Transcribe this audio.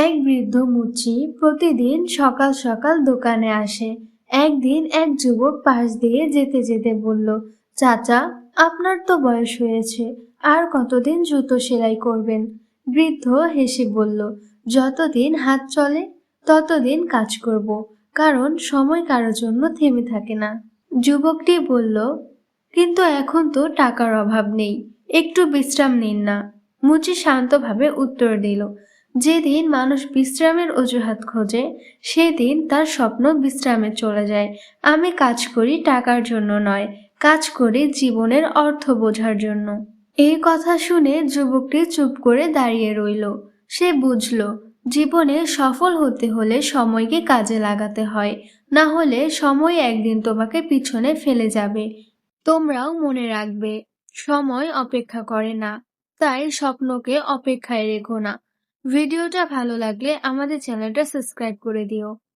এক বৃদ্ধ মুচি প্রতিদিন সকাল সকাল দোকানে আসে। একদিন এক যুবক পাশ দিয়ে যেতে যেতে বলল, চাচা, আপনার তো বয়স হয়েছে, আর কতদিন জুতো সেলাই করবেন? বৃদ্ধ হেসে বলল, যতদিন হাত চলে, ততদিন কাজ করব, কারণ সময় কারোর জন্য থেমে থাকে না। যুবকটি বলল, কিন্তু এখন তো টাকার অভাব নেই, একটু বিশ্রাম নিন না। মুচি শান্তভাবে উত্তর দিল যেদিন মানুষ বিশ্রামের অজুহাত খোঁজে, সেদিন তার স্বপ্ন বিশ্রামে চলে যায়। আমি কাজ করি টাকার জন্য নয়, কাজ করি জীবনের অর্থ বোঝার জন্য। এই কথা শুনে যুবকটি চুপ করে দাঁড়িয়ে রইল। সে বুঝল, জীবনে সফল হতে হলে সময়কে কাজে লাগাতে হয়, না হলে সময় একদিন তোমাকে পিছনে ফেলে যাবে। তোমরাও মনে রাখবে, সময় অপেক্ষা করে না, তাই স্বপ্নকে অপেক্ষায় রেখো না। ভিডিওটা ভালো লাগলে আমাদের চ্যানেলটা সাবস্ক্রাইব করে দিও।